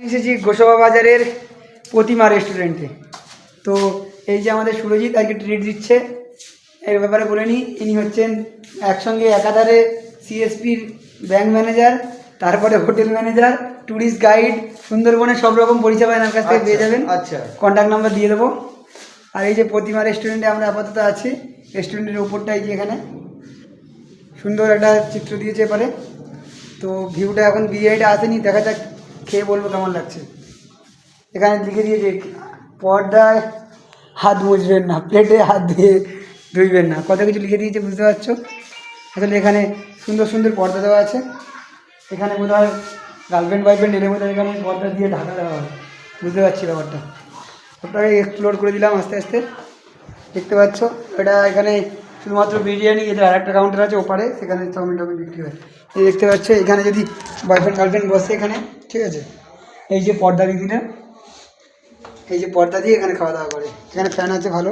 এসেছি গোসবা বাজারের প্রতিমা রেস্টুরেন্টে তো এই যে আমাদের সুরজিৎ আজকে ট্রিট দিচ্ছে এর ব্যাপারে বলে নিই ইনি হচ্ছেন একসঙ্গে একাধারে সিএসপির ব্যাংক ম্যানেজার তারপরে হোটেল ম্যানেজার ট্যুরিস্ট গাইড সুন্দরবনের সব রকম পরিষেবা এনার কাছ থেকে পেয়ে যাবেন। আচ্ছা। কন্ট্যাক্ট নাম্বার দিয়ে দেবো। আর এই যে প্রতিমা রেস্টুরেন্টে আমরা আপাতত আছি রেস্টুরেন্টের ওপরটাই যে এখানে। সুন্দর একটা চিত্র দিয়েছে এবারে তো ভিউটা এখন বিরিয়ানিটা আসেনি দেখা যাক খেয়ে বলব কেমন লাগছে? এখানে লিখে দিয়েছে পর্দায় হাত মুছবেন না প্লেটে হাত দিয়ে ধুইবেন না। কত কিছু লিখে দিয়েছে বুঝতে পারছ? আসলে এখানে সুন্দর সুন্দর পর্দা দেওয়া আছে। এখানে বোধ হয় গার্লফ্রেন্ড বয়ফ্রেন্ড এলে বোধ হয় এখানে পর্দা দিয়ে ঢাকা দেওয়া হয়। বুঝতে পারছি ব্যাপারটা। ওটাকে এক্সপ্লোর করে দিলাম আস্তে আস্তে। দেখতে পাচ্ছ, এটা এখানে শুধুমাত্র বিরিয়ানি এদের আর একটা কাউন্টার আছে ওপারে সেখানে চাউমিন টাউমিন বিক্রি হয়। এই দেখতে পাচ্ছ এখানে যদি বয়ফ্রেন্ড গার্লফ্রেন্ড বসে এখানে ঠিক আছে? এই যে পর্দা দিয়ে দিলে এই যে পর্দা দিয়ে এখানে খাওয়া দাওয়া করে। এখানে ফ্যান আছে ভালো।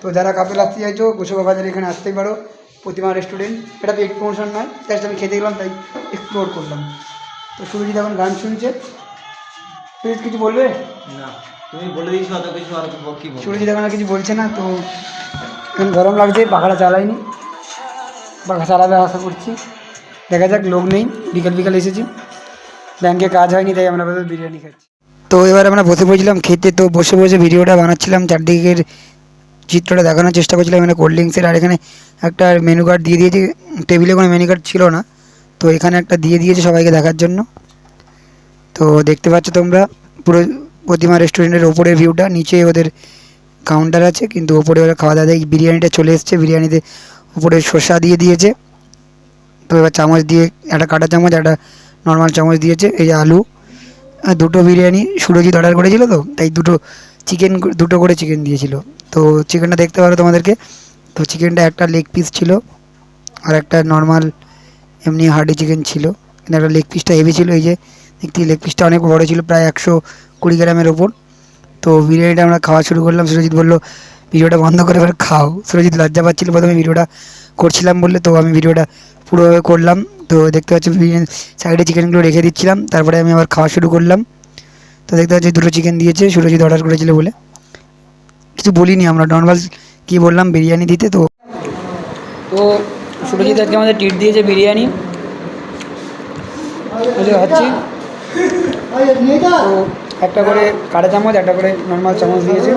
তো যারা কাপড় আসতে চাইছো গোসবা বাজারে এখানে আসতেই পারো। প্রতিমা রেস্টুরেন্ট এটা পেট প্রমোশন নয় জাস্ট আমি খেতে গেলাম তাই এক্সপ্লোর করলাম। তো সুরজিৎ এখন গান শুনছে। সুরজিৎ কিছু বলবে? না তুমি বলে দিয়েছ অত কিছু আর কি সুরজিৎ এখন আর কিছু বলছে না তো এখন গরম লাগছে, পাখাটা চালাইনি। পাখা চালাবে আশা করছি। দেখা যাক, লোক নেই। বিকাল বিকাল এসেছি। ব্যাংকে কাজ হয়নি, তাই আমরা বিরিয়ানি খাচ্ছি। তো এবার আমরা বসে পড়েছিলাম খেতে, তো বসে বসে ভিডিওটা বানাচ্ছিলাম। চারদিকের চিত্রটা দেখানোর চেষ্টা করছিলাম, এখানে কোল্ড ড্রিঙ্কসের আর এখানে একটা মেনু কার্ড দিয়ে দিয়েছে। টেবিলে কোনো মেনু কার্ড ছিল না। তো এখানে একটা দিয়ে দিয়েছে সবাইকে দেখার জন্য। তো দেখতে পাচ্ছ তোমরা, পুরো প্রতিমা রেস্টুরেন্টের ওপরের ভিউটা নিচে ওদের কাউন্টার আছে, কিন্তু ওপরে ওরা খাওয়া দাওয়া দেয় বিরিয়ানিটা চলে এসছে। বিরিয়ানিতে উপরে শসা দিয়ে দিয়েছে। তো এবার চামচ দিয়ে একটা কাটা চামচ, একটা নর্মাল চামচ দিয়েছে, এই যে আলু। দুটো বিরিয়ানি, সুরজিৎ অর্ডার করেছিল তো, তাই দুটো চিকেন দুটো করে চিকেন দিয়েছিল। তো চিকেনটা দেখতে পারো তোমাদেরকে। তো চিকেনটা একটা লেগ পিস ছিল, আর একটা নর্মাল এমনি হার্ডি চিকেন ছিল। কিন্তু একটা লেগ পিসটা হেভি ছিল, এই যে দেখতে লেগ পিসটা অনেক বড় ছিল, প্রায় একশো কুড়ি গ্রামের ওপর। তো বিরিয়ানিটা আমরা খাওয়া শুরু করলাম। সুরজিৎ বলল, ভিডিওটা বন্ধ করে এবার খাও। সুরজিৎ লজ্জা পাচ্ছিল, প্রথমে ভিডিওটা করছিলাম বললে তো আমি ভিডিওটা পুরোভাবে করলাম। তো দেখতে পাচ্ছি বিরিয়ানি সাইডে চিকেনগুলো রেখে দিচ্ছিলাম। তারপরে আমি আবার খাওয়া শুরু করলাম। তো দেখতে পাচ্ছি দুটো চিকেন দিয়েছে, সুরজিৎ অর্ডার করেছিল বলে। কিছু বলিনি আমরা নর্মাল কি বললাম, বিরিয়ানি দিতে তো। তো সুরজিৎ আজকে আমাদের ট্রিট দিয়েছে বিরিয়ানি। খাচ্ছি একটা করে কাটা চামচ, একটা করে নর্মাল চামচ দিয়েছে।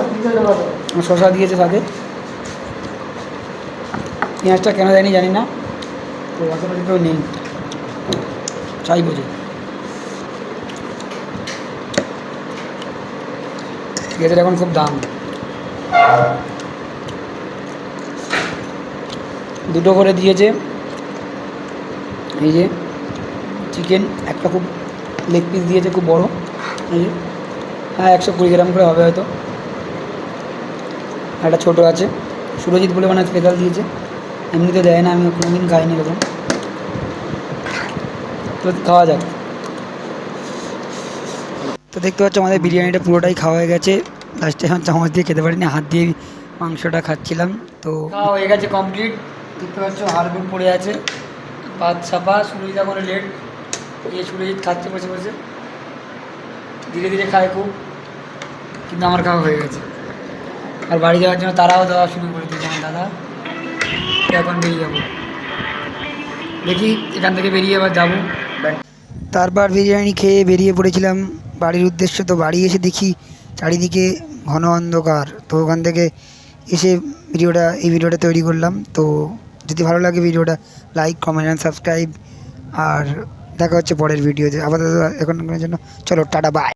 শসা দিয়েছে সাথে। পেঁয়াজটা কেন দেয়নি জানি না। তো আশেপাশে কেউ নেই। চাই বুঝি। পেঁয়াজের এখন খুব দাম। দুটো করে দিয়েছে। এই যে চিকেন একটা খুব লেগ পিস দিয়েছে, খুব বড়। এই যে। হ্যাঁ একশো কুড়ি গ্রাম করে হবে হয়তো। একটা ছোটো আছে। সুরজিৎ বলে মানে স্পেশাল দিয়েছে। এমনিতে দেয় না, আমি কোনোদিন খাইনি এরকম। তো খাওয়া যাক। তো দেখতে পাচ্ছ আমাদের বিরিয়ানিটা পুরোটাই খাওয়া হয়ে গেছে। লাস্টে এখন চামচ দিয়ে খেতে পারিনি, হাত দিয়ে মাংসটা খাচ্ছিলাম। তো খাওয়া হয়ে গেছে কমপ্লিট দেখতে পাচ্ছ, হাড়গুড় পড়ে আছে। ভাত ছাপা, সুরজিৎ এখন লেট এই সুরজিৎ খাচ্ছে বসে বসে। ধীরে ধীরে খায় খুব। কিন্তু আমার খাওয়া হয়ে গেছে। আর বাড়ি যাওয়ার জন্য তারাও দেওয়া শুরু করে দিয়েছে আমার দাদা। এখন বেরিয়ে যাব। দেখি এখান থেকে বেরিয়ে আবার যাব। তারপর বিরিয়ানি খেয়ে বেরিয়ে পড়েছিলাম। বাড়ির উদ্দেশ্য তো বাড়ি এসে দেখি চারিদিকে ঘন অন্ধকার। তো ওখান থেকে এসে ভিডিওটা, এই ভিডিওটা তৈরি করলাম। তো যদি ভালো লাগে ভিডিওটা লাইক কমেন্ট অ্যান্ড সাবস্ক্রাইব আর দেখা হচ্ছে পরের ভিডিওতে। আপাতত এখনকার জন্য চলো, টাটা বাই